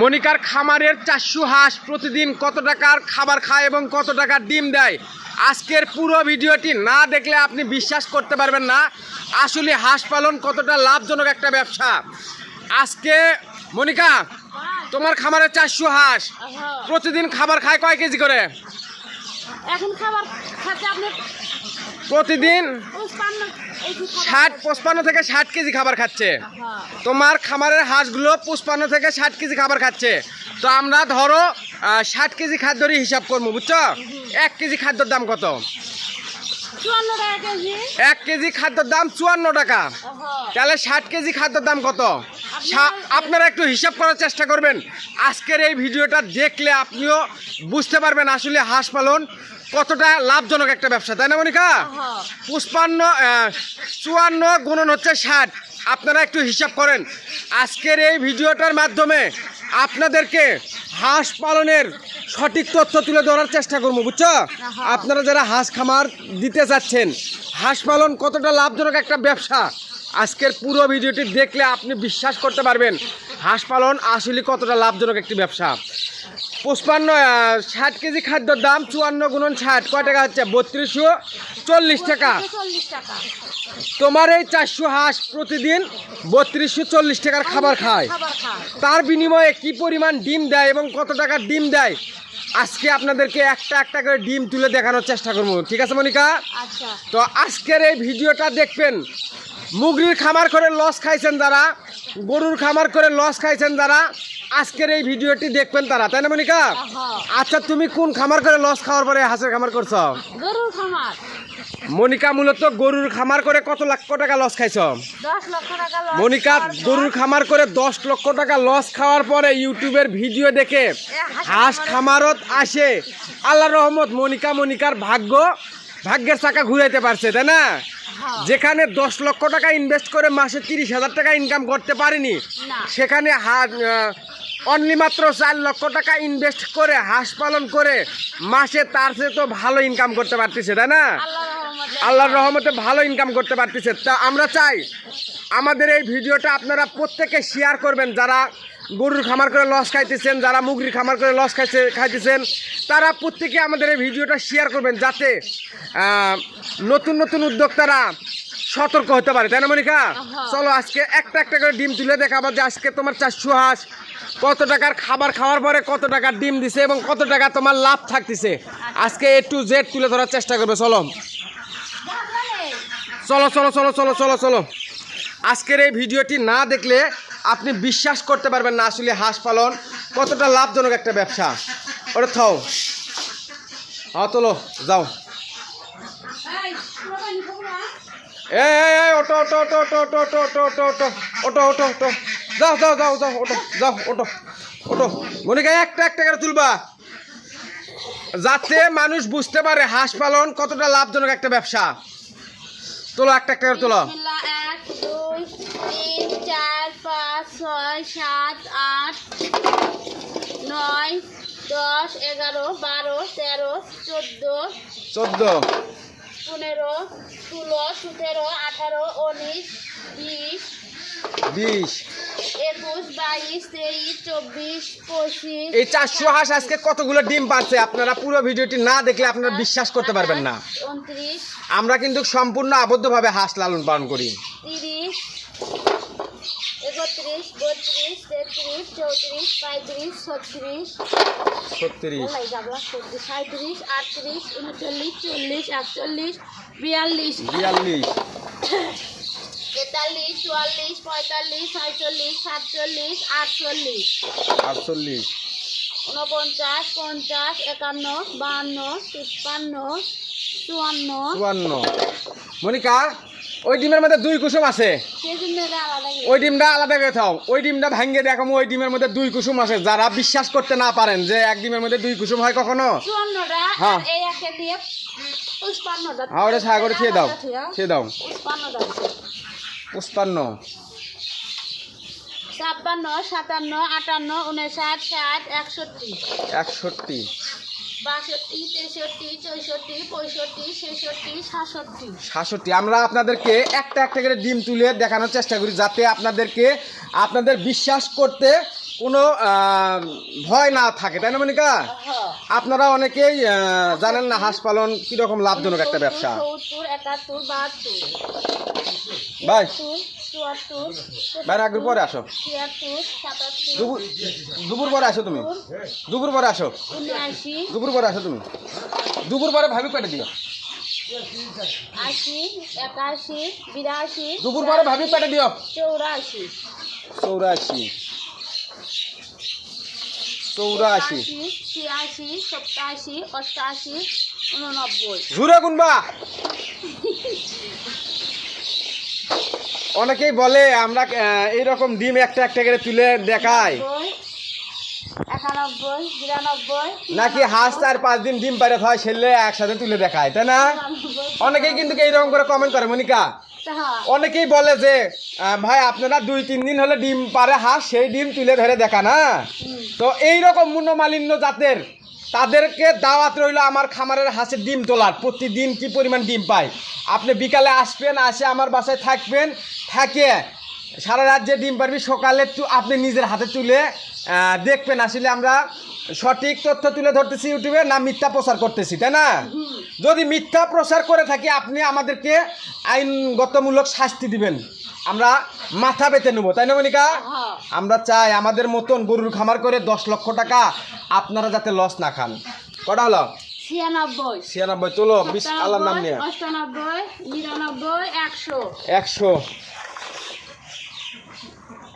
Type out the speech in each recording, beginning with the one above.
মনিকার খামারের চারশো হাঁস প্রতিদিন কত টাকার খাবার খায় এবং কত টাকার ডিম দেয়? আজকের পুরো ভিডিওটি না দেখলে আপনি বিশ্বাস করতে পারবেন না। আসলে হাঁস পালন কতটা লাভজনক একটা ব্যবসা। আজকে মনিকা তোমার খামারের চারশো হাঁস। প্রতিদিন খাবার খায় কয় কেজি করে? এখন খাবার খাচ্ছে আপনি? প্রতিদিন ষাট পঁচপান্ন থেকে ষাট কেজি খাবার খাচ্ছে। হ্যাঁ। তোমার খামারের হাঁসগুলো পুষ্পান্ন থেকে ষাট কেজি খাবার খাচ্ছে। তো আমরা ধরো ষাট কেজি খাদ্যরই হিসাব করব বুঝছ? এক কেজি খাদ্যর দাম কত? এক কেজি খাদ্যর দাম চুয়ান্ন টাকা। তাহলে ষাট কেজি খাদ্যর দাম কত? আপনারা একটু হিসাব করার চেষ্টা করবেন। আজকের এই ভিডিওটা দেখলে আপনিও বুঝতে পারবেন আসলে হাঁস পালন কতটা লাভজনক একটা ব্যবসা তাই না মনিকা? পুষ্পান্ন চুয়ান্ন গুণন হচ্ছে ষাট। আপনারা একটু হিসাব করেন। আজকের এই ভিডিওটার মাধ্যমে আপনাদেরকে হাঁস পালনের সঠিক তথ্য তুলে ধরার চেষ্টা করব, বুঝছ? আপনারা যারা হাঁস খামার দিতে চাচ্ছেন হাঁস পালন কতটা লাভজনক একটা ব্যবসা? আজকের পুরো ভিডিওটি দেখলে আপনি বিশ্বাস করতে পারবেন, হাঁস পালন আসলে কতটা লাভজনক একটি ব্যবসা। পুষ্পান্ন ষাট কেজি খাদ্যর দাম চুয়ান্ন গুণন ষাট, কয় টাকা হচ্ছে? বত্রিশশো চল্লিশ টাকা। তোমার এই চারশো হাঁস প্রতিদিন বত্রিশশো চল্লিশ টাকার খাবার খায়। তার বিনিময়ে কি পরিমাণ ডিম দেয় এবং কত টাকার ডিম দেয়? আজকে আপনাদেরকে একটা একটা করে ডিম তুলে দেখানোর চেষ্টা করব। ঠিক আছে মনিকা? আচ্ছা। তো আজকের এই ভিডিওটা দেখবেন মুগরির খামার করে লস খাইছেন যারা গরুর খামার করে লস খাইছেন যারা আজকের এই ভিডিওটি দেখবেন তারা তাই না মনিকা? হ্যাঁ। আচ্ছা তুমি কোন খামার করে লস খাওয়ার পরে হাঁসের খামার করছ? গরুর খামার। মনিকা মূলত গরুর খামার করে কত লক্ষ টাকা লস খাইছ মনিকা গরুর খামার করে দশ লক্ষ টাকা লস খাওয়ার পরে ইউটিউবের ভিডিও দেখে হাঁস খামারত আসে আল্লাহ রহমত মনিকা মনিকার ভাগ্য ভাগ্যের চাকা ঘুরাইতে পারছে তাই না হ্যাঁ। যেখানে দশ লক্ষ টাকা ইনভেস্ট করে মাসে তিরিশ হাজার টাকা ইনকাম করতে পারেনি। সেখানে অনলি মাত্র চার লক্ষ টাকা ইনভেস্ট করে হাঁস পালন করে মাসে তার চেয়ে তো ভালো ইনকাম করতে পারতেছে তাই না আল্লাহর রহমতে ভালো ইনকাম করতে পারতেছে। তা আমরা চাই আমাদের এই ভিডিওটা আপনারা প্রত্যেকে শেয়ার করবেন। যারা গরুর খামার করে লস খাইতেছেন যারা মুগরির খামার করে লস খাইছে খাইতেছেন তারা প্রত্যেকে আমাদের এই ভিডিওটা শেয়ার করবেন যাতে নতুন নতুন উদ্যোক্তারা সতর্ক হতে পারে। তাই না মনিকা। চলো আজকে একটা একটা করে ডিম তুলে দেখাবো যে আজকে তোমার চারশো হাঁস কত টাকার খাবার খাওয়ার পরে কত টাকার ডিম দিছে এবং কত টাকা তোমার লাভ থাকতেছে। আজকে এ টু জেড তুলে ধরার চেষ্টা করবে চলো। চলো চলো চলো চলো চলো চলো আজকের এই ভিডিওটি না দেখলে আপনি বিশ্বাস করতে পারবেন না আসলে হাঁস পালন কতটা লাভজনক একটা ব্যবসা ওটা থাও হ্যাঁ তোলো যাও এই ওটো ওটো ওটো ওটো ওটো ওটো ওটো ওটো ওটো ওটো ওটো ওটো যাও যাও যাও যাও ওটো যাও ওটো ওটো মনিকা একটা একটা করে তুলবা যাতে মানুষ বুঝতে পারে হাঁস পালন কতটা লাভজনক একটা ব্যবসা তোলো একটা একটা করে তোলো। এক দুই তিন চার পাঁচ ছয় সাত আট নয় দশ এগারো বারো তেরো চোদ্দ চোদ্দ। পনেরো ষোলো সতেরো আঠারো উনিশ বিশ বিশ। এই চারশো হাঁস আজকে কতগুলো ডিম পাচ্ছে? আপনারা পুরো ভিডিওটি না দেখলে আপনারা বিশ্বাস করতে পারবেন না। আমরা কিন্তু সম্পূর্ণ আবদ্ধভাবে হাঁস লালন পালন করি। সাঁত্রিশ আটত্রিশ উনচল্লিশ চল্লিশ একচল্লিশ বিয়াল্লিশ। বিয়াল্লিশ। তেতাল্লিশ চুয়াল্লিশ পঁয়তাল্লিশ ছয়চল্লিশ সাতচল্লিশ আটচল্লিশ। আটচল্লিশ। উনপঞ্চাশ পঞ্চাশ একান্ন বাহান্ন তিপ্পান্ন চুয়ান্ন। চুয়ান্ন। মনিকা ওই ডিমের মধ্যে দুই কুসুম আছে। ওই ডিমটা আলাদা করে থাও ওই ডিমটা ভাঙ্গে দেখো ওই ডিমের মধ্যে দুই কুসুম আছে। যারা বিশ্বাস করতে না পারেন যে এক ডিমের মধ্যে দুই কুসুম হয় কখনো হ্যাঁ। হ্যাঁ ওটা ছায়া খেয়ে দাও। খেয়ে দাও। পুষ্পান্নটা দিছে। ছাপ্পান্ন সাতান্ন আটান্ন উনষাট ষাট একষট্টি। একষট্টি। বাষট্টি তেষট্টি চৌষট্টি পঁয়ষট্টি ছেষট্টি সাতষট্টি। সাতষট্টি। আমরা আপনাদেরকে একটা একটা করে ডিম তুলে দেখানোর চেষ্টা করি যাতে আপনাদেরকে আপনাদের বিশ্বাস করতে কোনো ভয় না থাকে। তাই না মনিকা? হ্যাঁ। আপনারা অনেকেই জানেন না হাঁস পালন কীরকম লাভজনক একটা ব্যবসা। একাত্তর বাহাত্তর। ভাই বাইরে আগে পরে আসো। দুপুর পরে আসো তুমি। দুপুর পরে আসো। দুপুর পরে আসো তুমি। দুপুর পরে ভাবি পেটে দিও? দুপুর পরে ভাবি পেটে দিও? চৌরাশি। চৌরাশি। চৌরাশি। ছিয়াশি সপ্তাশি অষ্টাশি উননব্বই। জুড়ে গুনবা। অনেকেই বলে আমরা এইরকম ডিম একটা একটা করে তুলে দেখাই। নাকি হাঁস চার পাঁচ দিন ডিম পারে হয় ছেলে একসাথে তুলে দেখায় তাই না? অনেকেই কিন্তু এইরকম করে কমেন্ট করে মনিকা। অনেকেই বলে যে ভাই আপনারা দুই তিন দিন হলে ডিম পারে হাঁস সেই ডিম তুলে ধরে দেখা না? তো এই রকম মূল্যমালিন্য জাতের তাদেরকে দাওয়াত রইল আমার খামারের হাঁসের ডিম তোলার। প্রতিদিন কি পরিমাণ ডিম পায়? আপনি বিকালে আসবেন আসে আমার বাসায় থাকবেন থাকে সারা রাত যে ডিম পারবি সকালে তু- আপনি নিজের হাতে তুলে দেখবেন আসলে আমরা সঠিক তথ্য তুলে ধরতেছি ইউটিউবে না মিথ্যা প্রচার করতেছি তাই না? যদি মিথ্যা প্রচার করে থাকি আপনি আমাদেরকে আইনগতমূলক শাস্তি দিবেন। আমরা মাথা পেতে নেব তাই না মনিকা? হ্যাঁ, আমরা চাই আমাদের মতন গরুর খামার করে দশ লক্ষ টাকা আপনারা যাতে লস না খান। কটা হলো? ছিয়ানব্বই। ছিয়ানব্বই চলো বিশ আল্লাহর নাম নিয়ে। অষ্টানব্বই নিরানব্বই একশো। একশো।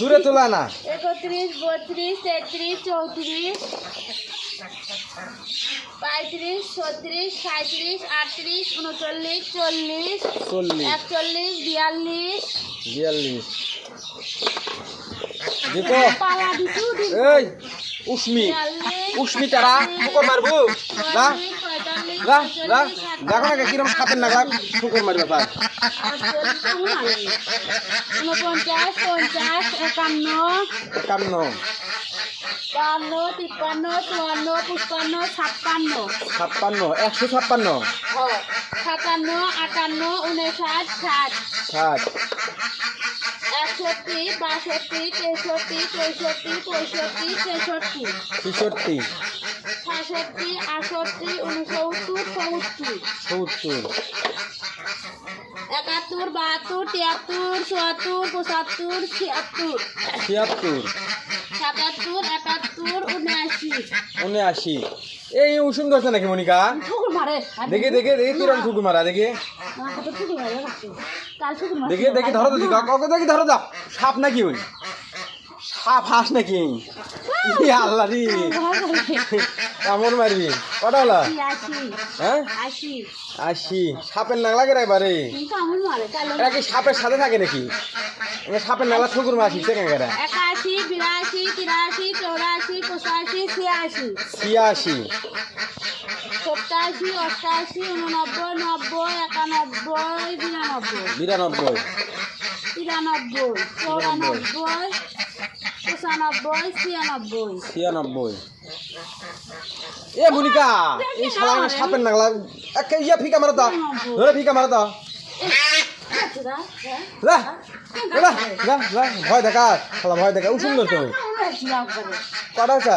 জোরে তোলা না। একত্রিশ বত্রিশ তেত্রিশ চৌত্রিশ পঁয়ত্রিশ ছত্রিশ সাঁত্রিশ আটত্রিশ উনচল্লিশ চল্লিশ চল্লিশ। একচল্লিশ বিয়াল্লিশ। দেখো এই উষ্মি। উষ্মি তারা মারবো। যা যা যা দেখো না কিরম সাপের নাগা ঠুকর মারবে তাই উনপঞ্চাশ পঞ্চাশ একান্ন একান্ন। বান্ন তিপ্পান্ন চুয়ান্ন পুষ্পান্ন ছাপ্পান্ন। ছাপ্পান্ন একশো ছাপ্পান্ন। সাতান্ন আটান্ন উনষাট ষাট। ষাট। একষট্টি বাষট্টি তেষট্টি চৌষট্টি পঁয়ষট্টি ছেষট্টি। ছেষট্টি। সাতষট্টি আটষট্টি উনসত্তর সত্তর সত্তর একাত্তর বাহাত্তর তিয়াত্তর চুয়াত্তর পঁচাত্তর ছিয়াত্তর। ছিয়াত্তর। সাতাত্তর একাত্তর উনআশি। উনআশি। এই উষুম ধরছে নাকি মনিকা? দেখি দেখি দেখি কিরম ঠুকুর মারা দেখি। দেখি দেখি ধরো তো কত দেখি ধরো যাও সাপ নাকি ওই? সাপ হাঁস নাকি? আল্লাহ রে। এমন মারবি। কটা হলো? হ্যাঁ? আশি। সাপের নাগলা কে এবারে। এরা কি সাপের সাথে থাকে নাকি? সাপের নাগলা ঠুকুর মাসি সেখানে গেরা একাশি বিরাশি তিরাশি চৌরাশি পঁচাশি ছিয়াশি। ছিয়াশি। সপ্তাশি অষ্টাশি উননব্বই নব্বই একানব্বই বিরানব্বই। বিরানব্বই। তিরানব্বই চৌরানব্বই পঁচানব্বই ছিয়ানব্বই। ছিয়ানব্বই। এ মনিকা, এই শালা সাপের নাগলা। একে ইয়া ফিকা মারো তো, ধরে ফিকা মারো যা ভয় দেখা শালা ভয় দেখা ও সুন্দর তো। কটা আছে?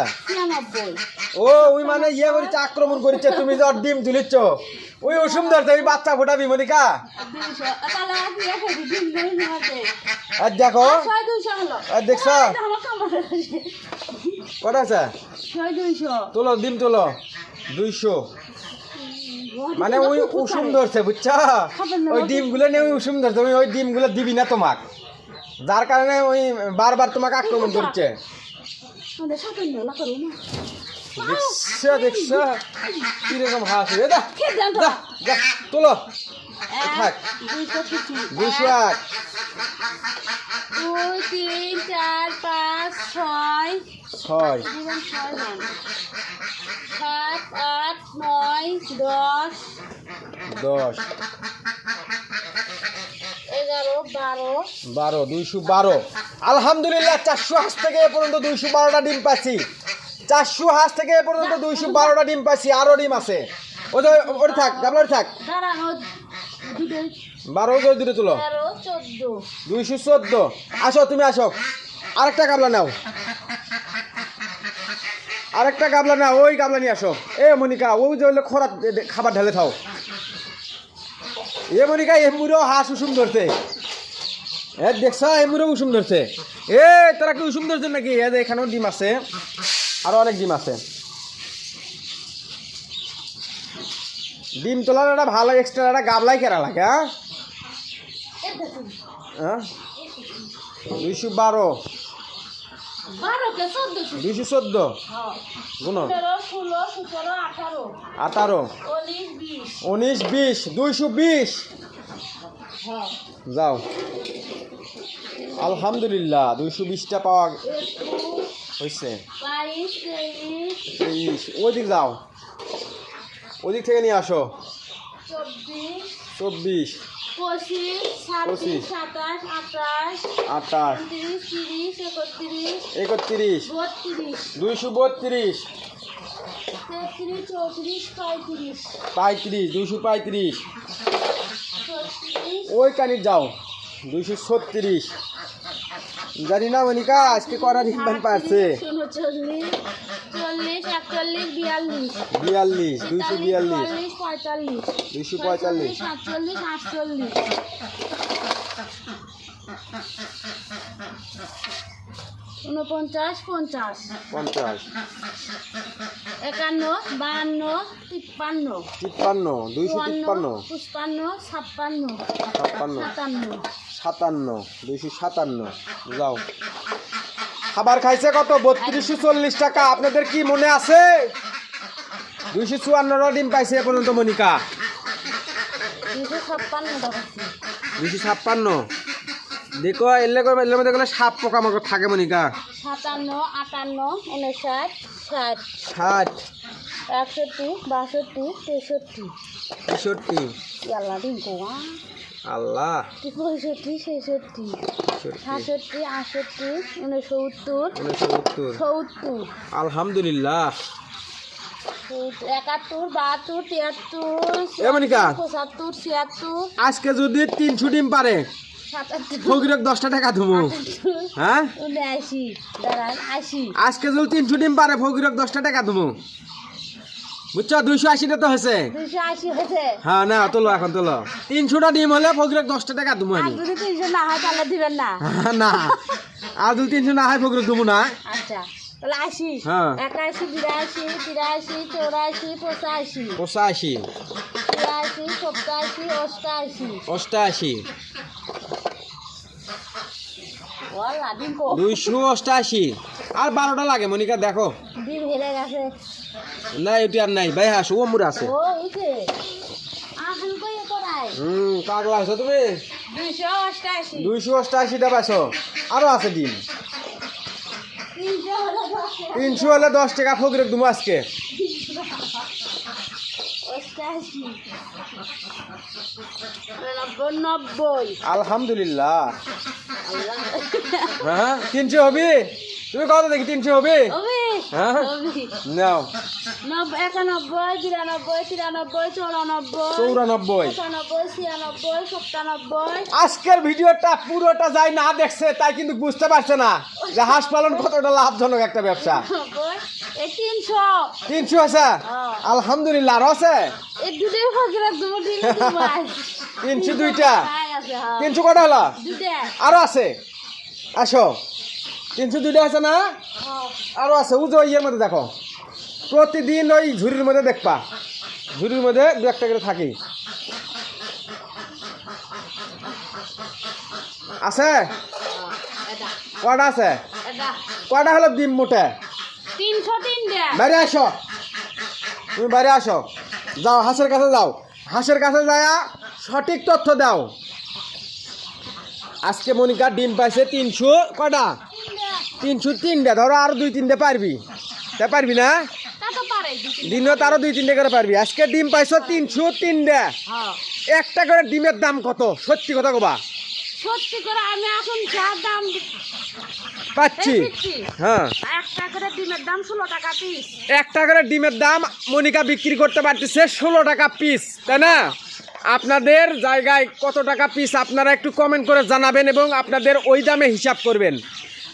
ও, ওই মানে ইয়ে করেছে, আক্রমণ করেছে, তুমি যে ডিম তুলিচ্ছ ওই ও সুন্দর তো বাচ্চা ফোটাবি মনিকা। আর দেখো, আর দেখছ? কটা আছে? ছয় দুইশো। তোলো ডিম তোলো। দুইশো। মানে ওই উষুম ধরছে বুঝছা? ওই ডিমগুলো নিয়ে ওই উষুম ধরছে ওই ওই ডিমগুলো দিবি না তোমাক। যার কারণে ওই বারবার তোমাকে আক্রমণ করছে। দেখছ দেখছ? কীরকম হাসি তোলো। দুই তিন চার পাঁচ ছয়। ছয়। সাত আট নয় দশ। দশ। বারো। দুইশো বারো। আলহামদুলিল্লাহ চারশো হাঁস থেকে এ পর্যন্ত দুইশো বারোটা ডিম পাচ্ছি চারশো হাঁস থেকে এ পর্যন্ত দুইশো বারোটা ডিম পাচ্ছি আরও ডিম আছে। ওটা ওটা থাক গাবলার থাক। বারো দূরে তুলো দুইশো চোদ্দ। আসো তুমি আসো। আরেকটা গাবলা নাও। আরেকটা গাবলা নাও ওই গাবলা নিয়ে আসো। এ মনিকা ওই যে হইলে খোরা খাবার ঢালে থাও। এ মনিকা এমুরও হাঁস উসুম ধরছে। এ দেখছ এমুরও উসুম ধরছে। এ তারা কি উসুম ধরছে নাকি? এ এখানেও ডিম আছে। আরও অনেক ডিম আছে। ডিম তোলার একটা ভালো এক্সট্রা একটা গাবলাই কেরা লাগে হ্যাঁ? হ্যাঁ? দুইশো বারো। দুইশো চোদ্দ। গুণ আঠারো। উনিশ বিশ দুইশো বিশ। যাও। আলহামদুলিল্লাহ দুইশো বিশটা পাওয়া হয়েছে তেইশ। তেইশ। ওইদিক যাও। ওইদিক থেকে নিয়ে আসো। চব্বিশ পঁচিশ আঠাশ একত্রিশ দুইশো বত্রিশ। পঁয়ত্রিশ। পঁয়ত্রিশ দুইশো পঁয়ত্রিশ। ছত্রিশ। ওই কানির যাও। দুইশো ছত্রিশ। জানি না মনিকা আজকে কটা ডিম্বান পারছে? বিয়াল্লিশ দুইশো বিয়াল্লিশ। দুইশো পঁয়তাল্লিশ। সাতচল্লিশ আটচল্লিশ উনপঞ্চাশ পঞ্চাশ। পঞ্চাশ। একান্ন বাহান্ন তিপ্পান্ন। তিপ্পান্ন দুইশো তিপ্পান্ন। পুষ্পান্ন ছাপ্পান্ন ছাপ্পান্ন। সাতান্ন। সাতান্ন দুইশো সাতান্ন। যাও। খাবার খাইছে কত? বত্রিশশো চল্লিশ টাকা। আপনাদের কি মনে আছে? দুইশো চুয়ান্নটা ডিম পাইছে এ পর্যন্ত মনিকা। দুইশো ছাপ্পান্ন দেখো এলে করে এলের মধ্যে গেলে সাপ পোকামাকড় থাকে মনিকা। সাতান্ন আটান্ন উনষাট ষাট। ষাট। একষট্টি বাষট্টি তেষট্টি। তেষট্টি। আল্লাহ পঁয়ষট্টি ছেষট্টি। তেষট্টি সাতষট্টি আটষট্টি উনসত্তর উনসত্তর সত্তর। আলহামদুলিল্লাহ। আজকে যদি তিনশো ডিম পারে ফকিরক দশটা টাকা দেবো। হ্যাঁ? আজকে যদি তিনশো ডিম পারে ফকিরক দশটা টাকা দেবো। বুঝছ? দুইশো আশিটা তো হয়েছে। দুশো আশি হয়েছে। হ্যাঁ না তোলো এখন তোলো। তিনশোটা ডিম হলে ফকিরক দশটা টাকা দেবো আর আমি যদি না হয় তাহলে দিবেন না। না। আর যদি তিনশো না হয় দেবো না আচ্ছা আশি হ্যাঁ। একাশি বিরাশি তিরাশি চৌরাশি পঁচাশি। পঁচাশি। তিরাশি সপ্তাশি অষ্টাশি। অষ্টাশি। ওয়াল্লা ডিম কো। দুইশো অষ্টাশি। আর বারোটা লাগে মনিকা দেখো। ডিম হেলে গেছে। না এটি আর নাই। ভাই হাসু মুড়ে আছে। হুম তুমি? দুইশো অষ্টাশি। দুইশো অষ্টাশিটা পাইছো। আরও আছে ডিম তিনশো হলো দশ টাকা। ফকিরক দেবো আজকে। আলহামদুলিল্লাহ। হ্যাঁ তিনশো হবি? তুমি কত দেখি তিনশো হবি? হ্যাঁ? নাও। একানব্বই বিরানব্বই তিরানব্বই চৌরানব্বই চৌরানব্বই। পঁচানব্বই ছিয়ানব্বই সপ্তানব্বই আজকের ভিডিওটা পুরোটা যাই না দেখছে তাই কিন্তু বুঝতে পারছে না যে হাঁস পালন কতটা লাভজনক একটা ব্যবসা। তিনশো। তিনশো আছে? হ্যাঁ। আলহামদুলিল্লাহ আরও আছে? তিনশো দুইটা? আছে হ্যাঁ। তিনশো কটা হলো? আরও আছে? আসো। তিনশো দুইটা আছে না? হ্যাঁ। আরও আছে উজো ইয়ের মধ্যে দেখো। প্রতিদিন ওই ঝুড়ির মধ্যে দেখবা। ঝুড়ির মধ্যে দু একটা করে থাকি। আছে? কটা আছে? কটা হলো ডিম মোটে? তিনশো বাইরে আসো। তুমি বাইরে আসো। যাও হাঁসের কাছে যাও। হাঁসের কাছে যায়া সঠিক তথ্য দাও। আজকে মনিকা ডিম পাইছে তিনশো। কটা তিনশো তিনটা ধরো আরও দুই তিনটে পারবি। তা পারবি না? দিনত আরও দুই তিনটে করে পারবি। আজকে ডিম পাইছো তিনশো তিনটা। হ্যাঁ। একটা করে ডিমের দাম কত? সত্যি কথা কবা। সত্যি করে আমি এখন যা দাম পাচ্ছি। হ্যাঁ। একটা করে ডিমের দাম ষোলো টাকা পিস একটা করে ডিমের দাম মনিকা বিক্রি করতে পারতেছে ষোলো টাকা পিস তাই না? আপনাদের জায়গায় কত টাকা পিস আপনারা একটু কমেন্ট করে জানাবেন এবং আপনাদের ওই দামে হিসাব করবেন।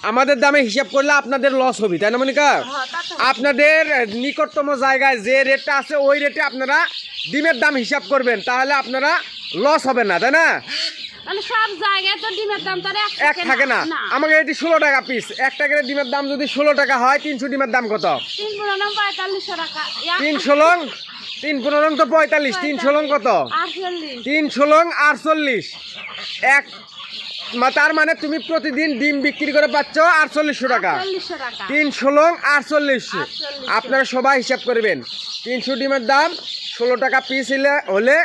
আমাদের দামে হিসাব করলে আপনাদের লস হবে তাই না মনিকা? হ্যাঁ আপনাদের নিকটতম জায়গায় যে রেটটা আছে ওই রেটে আপনারা ডিমের দাম হিসাব করবেন তাহলে আপনারা লস হবে না তাই না? মানে এক থাকে না। আমাকে এটি ষোলো টাকা পিস একটা করে ডিমের দাম যদি ষোলো টাকা হয় তিনশো ডিমের দাম কত? তিন পনেরো পঁয়তাল্লিশশো টাকা। ইয়া, তিন ষোলং? পনেরো তো পঁয়তাল্লিশ তিন ষোলং কত? তিন ষোলং আটচল্লিশ। এক তার মানে তুমি প্রতিদিন ডিম বিক্রি করে পাচ্ছ আটচল্লিশশো টাকা। চল্লিশশো টাকা। তিন ষোলং আটচল্লিশশো। আপনারা সবাই হিসাব করবেন। তিনশো ডিমের দাম ষোলো টাকা পিস হলে হলে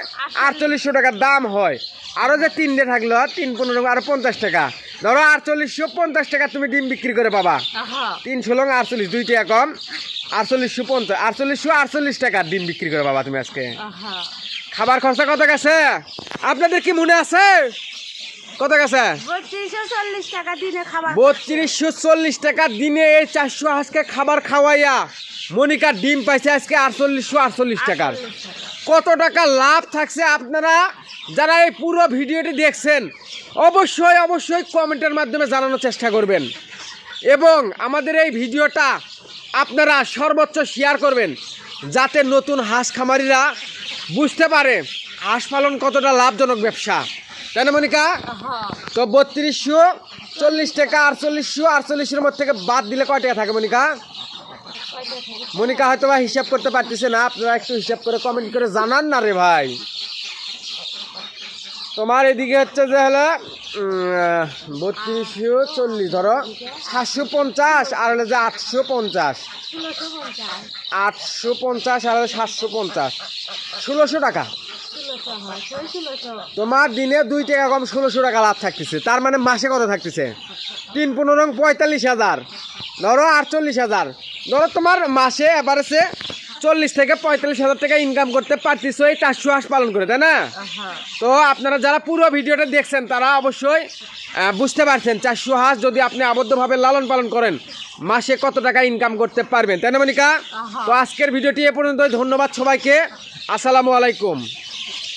আটচল্লিশশো টাকার দাম হয়। আরও যে তিনটে থাকল তিন পনেরো আরও পঞ্চাশ টাকা। ধরো আটচল্লিশশো পঞ্চাশ টাকা তুমি ডিম বিক্রি করে পাবা। হ্যাঁ তিন ষোলং আটচল্লিশ দুই টাকা কম। আটচল্লিশশো পঞ্চাশ আটচল্লিশশো আটচল্লিশ টাকার ডিম বিক্রি করে পাবা তুমি আজকে। খাবার খরচা কত গেছে? আপনাদের কি মনে আছে? কত গেছে? বত্রিশশো চল্লিশ টাকা দিনে এই চারশো আজকে খাবার খাওয়াইয়া মনিকা ডিম পাইছে আজকে আটচল্লিশশো আটচল্লিশ টাকার। কত টাকা লাভ থাকছে আপনারা যারা এই পুরো ভিডিওটি দেখছেন, অবশ্যই অবশ্যই কমেন্টের মাধ্যমে জানানোর চেষ্টা করবেন। এবং আমাদের এই ভিডিওটা আপনারা সর্বোচ্চ শেয়ার করবেন, যাতে নতুন হাঁস খামারিরা বুঝতে পারে হাঁস পালন কতটা লাভজনক ব্যবসা। তাই না মনিকা? তো বত্রিশশো চল্লিশ টাকা আটচল্লিশশো আটচল্লিশের মধ্যে থেকে বাদ দিলে কয় টাকা থাকে মনিকা? মনিকা হয়তো বা হিসাব করতে পারতেছে না আপনারা একটু হিসাব করে কমেন্ট করে জানান না রে ভাই। তোমার এদিকে হচ্ছে যে হলো বত্রিশশো চল্লিশ ধরো সাতশো পঞ্চাশ আর হলো যে আটশো পঞ্চাশ। আটশো পঞ্চাশ আর হলো সাতশো পঞ্চাশ। ষোলোশো টাকা ষোলোশো হয় ছয় ষোলোশো তোমার দিনে দুই টাকা কম ষোলোশো টাকা লাভ থাকতেছে। তার মানে মাসে কত থাকতেছে? তিন পনেরো পঁয়তাল্লিশ হাজার। ধরো আটচল্লিশ হাজার। ধরো তোমার মাসে এবারেছে চল্লিশ থেকে পঁয়তাল্লিশ হাজার টাকা ইনকাম করতে পারতেছো এই চারশো হাঁস পালন করে তাই না? তো আপনারা যারা পুরো ভিডিওটা দেখছেন তারা অবশ্যই বুঝতে পারছেন চারশো হাঁস যদি আপনি আবদ্ধভাবে লালন পালন করেন মাসে কত টাকা ইনকাম করতে পারবেন তাই না মনিকা? তো আজকের ভিডিওটি এ পর্যন্ত ধন্যবাদ সবাইকে। আসসালামু আলাইকুম।